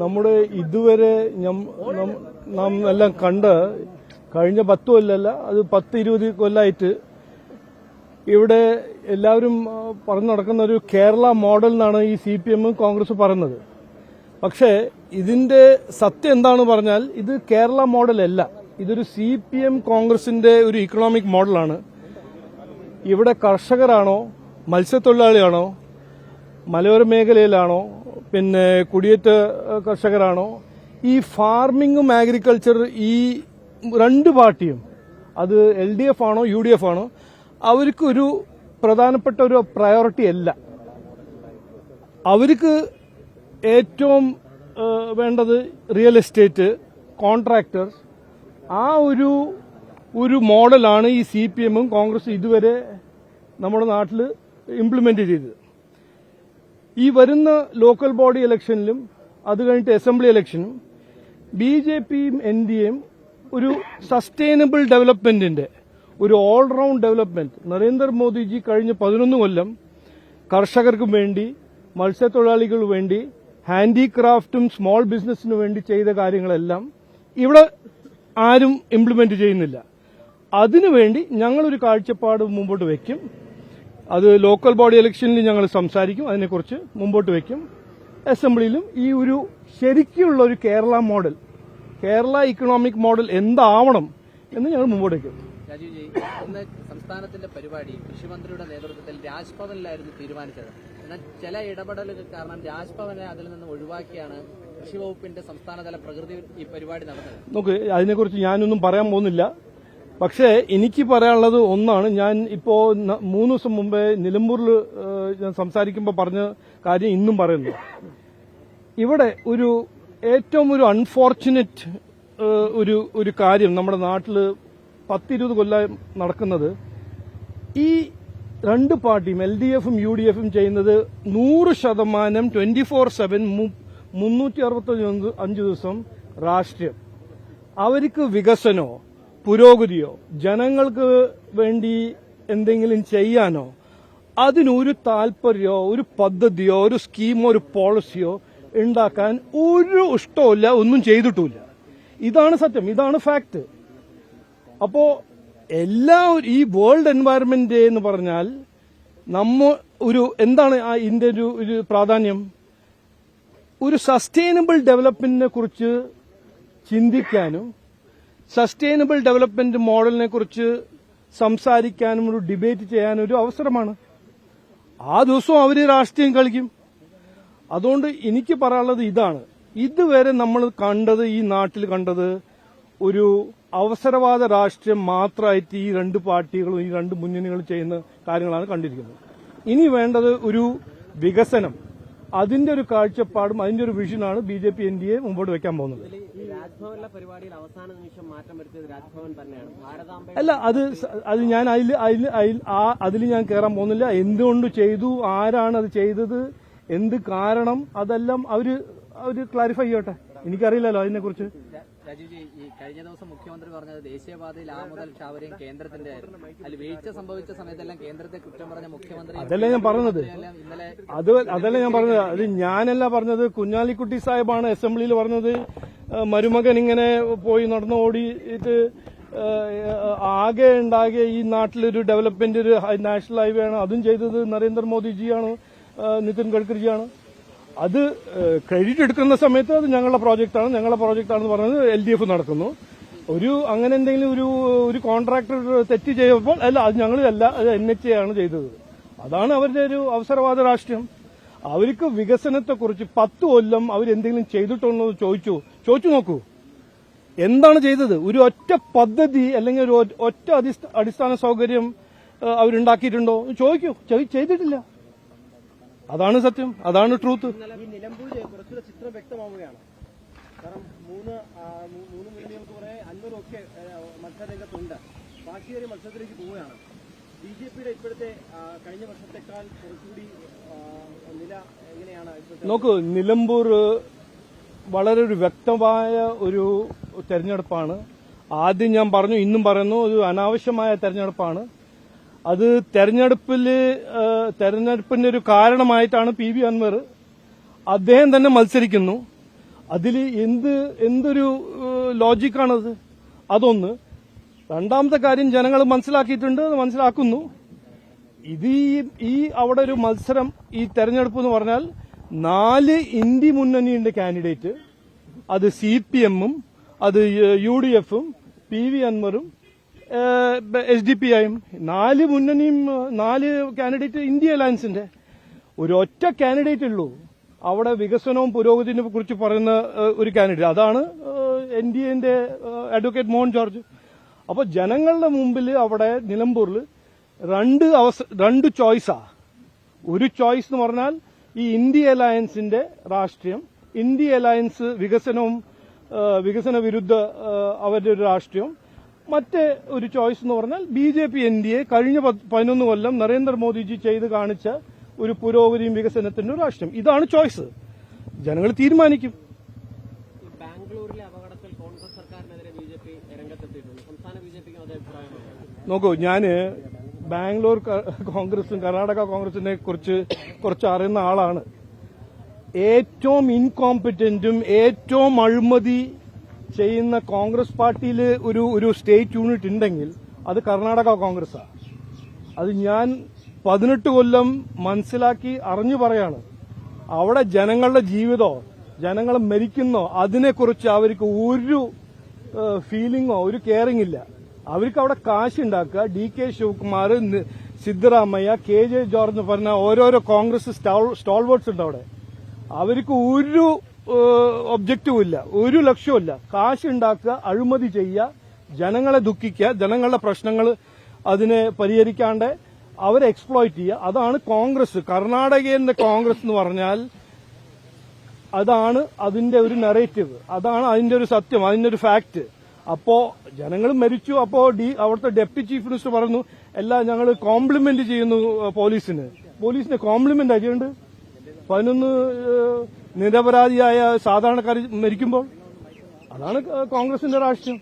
നമ്മുടെ ഇതുവരെ നം- എല്ലാം കണ്ട് കഴിഞ്ഞ പത്ത് കൊല്ലല്ല അത് പത്ത് ഇരുപത് കൊല്ലായിട്ട് ഇവിടെ എല്ലാവരും പറഞ്ഞു നടക്കുന്ന ഒരു കേരള മോഡൽ എന്നാണ് ഈ സി പി എമ്മും കോൺഗ്രസ് പറയുന്നത്. പക്ഷേ ഇതിന്റെ സത്യം എന്താണ് പറഞ്ഞാൽ ഇത് കേരള മോഡൽ അല്ല ഇതൊരു സി പി എം കോൺഗ്രസിന്റെ ഒരു ഇക്കണോമിക് മോഡലാണ് ഇവിടെ കർഷകരാണോ മത്സ്യത്തൊഴിലാളിയാണോ മലയോര മേഖലയിലാണോ പിന്നെ കുടിയേറ്റ കർഷകരാണോ ഈ ഫാർമിങ്ങും അഗ്രികൾച്ചർ ഈ രണ്ട് പാർട്ടിയും അത് എൽ ഡി എഫ് ആണോ യു ഡി എഫ് ആണോ അവർക്കൊരു പ്രധാനപ്പെട്ട ഒരു പ്രയോറിറ്റി അല്ല. അവർക്ക് ഏറ്റവും വേണ്ടത് റിയൽ എസ്റ്റേറ്റ് കോൺട്രാക്ടർ ആ ഒരു ഒരു മോഡലാണ് ഈ സി പി എമ്മും കോൺഗ്രസും ഇതുവരെ നമ്മുടെ നാട്ടിൽ ഇംപ്ലിമെന്റ് ചെയ്തത്. ഈ വരുന്ന ലോക്കൽ ബോഡി ഇലക്ഷനിലും അത് കഴിഞ്ഞിട്ട് അസംബ്ലി ഇലക്ഷനും ബി ജെ പിയും എൻ ഡി എയും ഒരു സസ്റ്റൈനബിൾ ഡെവലപ്മെന്റിന്റെ ഒരു ഓൾറൗണ്ട് ഡെവലപ്മെന്റ് നരേന്ദ്രമോദിജി കഴിഞ്ഞ പതിനൊന്ന് കൊല്ലം കർഷകർക്കും വേണ്ടി മത്സ്യത്തൊഴിലാളികൾക്ക് വേണ്ടി ഹാൻഡിക്രാഫ്റ്റും സ്മോൾ ബിസിനസ്സിനു വേണ്ടി ചെയ്ത കാര്യങ്ങളെല്ലാം ഇവിടെ ആരും ഇംപ്ലിമെന്റ് ചെയ്യുന്നില്ല. അതിനുവേണ്ടി ഞങ്ങളൊരു കാഴ്ചപ്പാട് മുമ്പോട്ട് വയ്ക്കും അത് ലോക്കൽ ബോഡി ഇലക്ഷനിൽ ഞങ്ങൾ സംസാരിക്കും. അതിനെക്കുറിച്ച് മുമ്പോട്ട് വയ്ക്കും അസംബ്ലിയിലും ഈ ഒരു ശരിക്കുള്ള ഒരു Kerala model Kerala economic model എന്താവണം എന്ന് ഞങ്ങൾ മുമ്പോട്ട് വയ്ക്കും രാജീവ് ജി ഇന്ന് സംസ്ഥാനത്തിന്റെ പരിപാടി കൃഷിമന്ത്രിയുടെ നേതൃത്വത്തിൽ രാജ്ഭവനിലായിരുന്നു തീരുമാനിച്ചത്. എന്നാൽ ചില ഇടപെടലുകൾ കാരണം രാജ്ഭവനെ അതിൽ നിന്ന് ഒഴിവാക്കിയാണ് കൃഷി വകുപ്പിന്റെ സംസ്ഥാനതല പ്രകൃതി ഈ പരിപാടി നടന്നത്. നോക്ക് അതിനെക്കുറിച്ച് ഞാനൊന്നും പറയാൻ പോകുന്നില്ല. പക്ഷേ എനിക്ക് പറയാനുള്ളത് ഒന്നാണ്. ഞാൻ ഇപ്പോ മൂന്ന് ദിവസം മുമ്പേ നിലമ്പൂരിൽ ഞാൻ സംസാരിക്കുമ്പോൾ പറഞ്ഞ കാര്യം ഇന്നും പറയുന്നു. ഇവിടെ ഒരു ഏറ്റവും ഒരു അൺഫോർച്ചുനേറ്റ് ഒരു ഒരു കാര്യം നമ്മുടെ നാട്ടിൽ പത്തിരുപത് കൊല്ലം നടക്കുന്നത്. ഈ രണ്ട് പാർട്ടിയും എൽ ഡി എഫും യു ഡി എഫും ചെയ്യുന്നത് നൂറ് ശതമാനം ട്വന്റി ഫോർ സെവൻ മുന്നൂറ്റി അറുപത്തി അഞ്ച് ദിവസം രാഷ്ട്രീയം. അവർക്ക് വികസനോ പുരോഗതിയോ? ജനങ്ങൾക്ക് വേണ്ടി എന്തെങ്കിലും ചെയ്യാനോ? അതിനൊരു താല്പര്യമോ ഒരു പദ്ധതിയോ ഒരു സ്കീമോ ഒരു പോളിസിയോ ഉണ്ടാക്കാൻ ഒരു ഇഷ്ടമില്ല ഒന്നും ചെയ്തിട്ടില്ല ഇതാണ് സത്യം ഇതാണ് ഫാക്ട് അപ്പോ എല്ലാ ഈ വേൾഡ് എൻവയറമെന്റ് എന്ന് പറഞ്ഞാൽ നമ്മ ഒരു എന്താണ് ആ ഇന്ത്യ ഒരു ഒരു പ്രാധാന്യം? ഒരു സസ്റ്റൈനബിൾ ഡെവലപ്മെന്റിനെ കുറിച്ച് ചിന്തിക്കാനും സസ്റ്റൈനബിൾ ഡെവലപ്മെന്റ് മോഡലിനെ കുറിച്ച് സംസാരിക്കാനും ഒരു ഡിബേറ്റ് ചെയ്യാനും ഒരു അവസരമാണ്. ആ ദിവസവും അവർ രാഷ്ട്രീയം കളിക്കും. അതുകൊണ്ട് എനിക്ക് പറയാനുള്ളത് ഇതാണ്. ഇതുവരെ നമ്മൾ കണ്ടത് ഈ നാട്ടിൽ കണ്ടത് ഒരു അവസരവാദ രാഷ്ട്രീയം മാത്രമായിട്ട് ഈ രണ്ട് പാർട്ടികളും ഈ രണ്ട് മുന്നണികളും ചെയ്യുന്ന കാര്യങ്ങളാണ് കണ്ടിരിക്കുന്നത്. ഇനി വേണ്ടത് ഒരു വികസനം. അതിന്റെ ഒരു കാഴ്ചപ്പാടും അതിന്റെ ഒരു വിഷനാണ് B J P N D A മുമ്പോട്ട് വെക്കാൻ പോകുന്നത്. അല്ല അത് അത് ഞാൻ അതിൽ അതിൽ അതിൽ ആ അതിൽ ഞാൻ കയറാൻ പോകുന്നില്ല. എന്തുകൊണ്ട് ചെയ്തു? ആരാണ് അത് ചെയ്തത്? എന്ത് കാരണം? അതെല്ലാം അവർ അവർ ക്ലാരിഫൈ ചെയ്യട്ടെ. എനിക്കറിയില്ലല്ലോ അതിനെക്കുറിച്ച്. രാജീവ്ജി ഈ കഴിഞ്ഞ ദിവസം മുഖ്യമന്ത്രി പറഞ്ഞത് ദേശീയപാതയിൽ ആ മുതൽ ഷാവരെയും കേന്ദ്രത്തിന്റെ അതിൽ വീഴ്ച സംഭവിച്ച സമയത്തെല്ലാം കേന്ദ്രത്തെ കുറ്റം പറഞ്ഞ മുഖ്യമന്ത്രി അതല്ലേ ഞാൻ പറഞ്ഞത്. അത് അതല്ല ഞാൻ പറഞ്ഞത്. അത് ഞാനല്ല പറഞ്ഞത്. കുഞ്ഞാലിക്കുട്ടി സാഹിബാണ് അസംബ്ലിയിൽ പറഞ്ഞത്. മരുമകൻ ഇങ്ങനെ പോയി നടന്ന് ഓടിയിട്ട് ആകെ ഉണ്ടാകെ ഈ നാട്ടിലൊരു ഡെവലപ്മെന്റ് ഒരു നാഷണൽ ഹൈവേ ആണ്. അതും ചെയ്തത് നരേന്ദ്രമോദിജിയാണ് നിതിൻ ഗഡ്കരിജിയാണ്. അത് ക്രെഡിറ്റ് എടുക്കുന്ന സമയത്ത് അത് ഞങ്ങളുടെ പ്രോജക്റ്റാണ് ഞങ്ങളുടെ പ്രോജക്റ്റാണെന്ന് പറഞ്ഞത് എൽ ഡി എഫ് നടക്കുന്നു. ഒരു അങ്ങനെ എന്തെങ്കിലും ഒരു ഒരു കോൺട്രാക്ടർ തെറ്റ് ചെയ്യുമ്പോൾ അല്ല അത് ഞങ്ങളല്ല അത് എൻ എച്ച് ആണ് ചെയ്തത്. അതാണ് അവരുടെ ഒരു അവസരവാദ രാഷ്ട്രീയം. അവർക്ക് വികസനത്തെക്കുറിച്ച് പത്ത് കൊല്ലം അവരെന്തെങ്കിലും ചെയ്തിട്ടുണ്ടോ എന്ന് ചോദിച്ചു. ചോദിച്ചു നോക്കൂ എന്താണ് ചെയ്തത്? ഒരു ഒറ്റ പദ്ധതി അല്ലെങ്കിൽ ഒരു ഒറ്റ അടിസ്ഥാന സൗകര്യം അവരുണ്ടാക്കിയിട്ടുണ്ടോ? എന്ന് ചോദിക്കൂ ചെയ്തിട്ടില്ല. അതാണ് സത്യം. അതാണ് ട്രൂത്ത് ചിത്രം വ്യക്തമാവുകയാണ്. കാരണം മൂന്ന് മൂന്ന് മുന്നണികൾക്ക് കുറെ മത്സരത്തിലേക്ക് പോവുകയാണ്. ബി ജെ പിയുടെ ഇപ്പോഴത്തെ കഴിഞ്ഞ വർഷത്തെക്കാൾ കുറച്ചുകൂടി ആ, നില എങ്ങനെയാണ്? നോക്കൂ നിലമ്പൂർ വളരെ ഒരു വ്യക്തമായ ഒരു തെരഞ്ഞെടുപ്പാണ്. ആദ്യം ഞാൻ പറഞ്ഞു ഇന്നും പറയുന്നു ഒരു അനാവശ്യമായ തെരഞ്ഞെടുപ്പാണ്. അത് തെരഞ്ഞെടുപ്പിൽ തെരഞ്ഞെടുപ്പിന്റെ ഒരു കാരണമായിട്ടാണ് പി വി അൻവർ അദ്ദേഹം തന്നെ മത്സരിക്കുന്നു. അതിൽ എന്ത് എന്തൊരു ലോജിക്കാണത്? അതൊന്ന് രണ്ടാമത്തെ കാര്യം ജനങ്ങൾ മനസ്സിലാക്കിയിട്ടുണ്ട് മനസ്സിലാക്കുന്നു. ഇത് ഈ അവിടെ ഒരു മത്സരം ഈ തെരഞ്ഞെടുപ്പ് എന്ന് പറഞ്ഞാൽ നാല് ഇന്ത്യ മുന്നണിയുടെ കാൻഡിഡേറ്റ്. അത് സി പി എമ്മും അത് യു ഡി എഫും പി വി അൻവറും എസ് ഡി പി ഐയും. നാല് മുന്നണിയും നാല് കാൻഡിഡേറ്റ് ഇന്ത്യ അലയൻസിന്റെ. ഒരൊറ്റ കാൻഡിഡേറ്റ് ഉള്ളൂ. അവിടെ വികസനവും പുരോഗതിനെ കുറിച്ച് പറയുന്ന ഒരു കാൻഡിഡേറ്റ്. അതാണ് എൻ ഡി എന്റെ അഡ്വക്കേറ്റ് മോഹൻ ജോർജ്. അപ്പോൾ ജനങ്ങളുടെ മുമ്പിൽ അവിടെ നിലമ്പൂരിൽ രണ്ട് അവസ രണ്ട് ചോയ്സാ. ഒരു ചോയ്സ് എന്ന് പറഞ്ഞാൽ ഈ ഇന്ത്യ അലയൻസിന്റെ രാഷ്ട്രീയം ഇന്ത്യ അലയൻസ് വികസനവും വികസന വിരുദ്ധ അവരുടെ ഒരു രാഷ്ട്രീയം. മറ്റേ ഒരു ചോയ്സ് എന്ന് പറഞ്ഞാൽ B J P N D A കഴിഞ്ഞ പതിനൊന്ന് കൊല്ലം നരേന്ദ്രമോദിജി ചെയ്ത് കാണിച്ച ഒരു പുരോഗതിയും വികസനത്തിന്റെ ഒരു രാഷ്ട്രീയം. ഇതാണ് ചോയ്സ്. ജനങ്ങൾ തീരുമാനിക്കും. ബാംഗ്ലൂരിലെ അപകടത്തിൽ കോൺഗ്രസ് സർക്കാരിനെതിരെ ബി ജെ പി രംഗത്തെത്തിയിട്ടുണ്ട്. സംസ്ഥാന ബി ജെ പിക്ക് അതേ അഭിപ്രായമാണ് നോക്കൂ ഞാൻ ബാംഗ്ലൂർ കോൺഗ്രസും കർണാടക കോൺഗ്രസിനെ കുറിച്ച് കുറച്ച് അറിയുന്ന ആളാണ്. ഏറ്റവും ഇൻകോമ്പറ്റന്റും ഏറ്റവും അഴിമതി ചെയ്യുന്ന കോൺഗ്രസ് പാർട്ടിയിൽ ഒരു ഒരു സ്റ്റേറ്റ് യൂണിറ്റ് ഉണ്ടെങ്കിൽ അത് കർണാടക കോൺഗ്രസ്സാണ് അത് ഞാൻ പതിനെട്ട് കൊല്ലം മനസ്സിലാക്കി അറിഞ്ഞു പറയാണ്. അവിടെ ജനങ്ങളുടെ ജീവിതമോ ജനങ്ങൾ മരിക്കുന്നോ അതിനെക്കുറിച്ച് അവർക്ക് ഒരു ഫീലിങ്ങോ ഒരു കെയറിംഗ് ഇല്ല. അവർക്ക് അവിടെ കാശ് ഉണ്ടാക്കുക D K Shivakumar Siddaramaiah K J George എന്ന് പറഞ്ഞ ഓരോരോ കോൺഗ്രസ് സ്റ്റോൾ സ്റ്റോൾവേർഡ്സ് ഉണ്ട് അവിടെ. അവർക്ക് ഒരു ഒബ്ജക്റ്റീവും ഇല്ല. ഒരു ലക്ഷ്യവും കാശ് ഉണ്ടാക്കുക അഴിമതി ചെയ്യുക ജനങ്ങളെ ദുഃഖിക്കുക ജനങ്ങളുടെ പ്രശ്നങ്ങൾ അതിനെ പരിഹരിക്കാണ്ട് അവരെ എക്സ്പ്ലോയിറ്റ് ചെയ്യുക. അതാണ് കോൺഗ്രസ്. കർണാടകയിലെ കോൺഗ്രസ് എന്ന് പറഞ്ഞാൽ അതാണ് അതിന്റെ ഒരു നെറേറ്റീവ് അതാണ് അതിന്റെ ഒരു സത്യം അതിന്റെ ഒരു ഫാക്ട് അപ്പോ ജനങ്ങൾ മരിച്ചു. അപ്പോ ഡി അവിടുത്തെ ഡെപ്യൂട്ടി ചീഫ് മിനിസ്റ്റർ പറഞ്ഞു എല്ലാം ഞങ്ങൾ കോംപ്ലിമെന്റ് ചെയ്യുന്നു പോലീസിന്. പോലീസിന് കോംപ്ലിമെന്റ് അരിയുണ്ട് പതിനൊന്ന് നിരപരാധിയായ സാധാരണക്കാർ മരിക്കുമ്പോൾ അതാണ് കോൺഗ്രസിന്റെ രാഷ്ട്രീയം.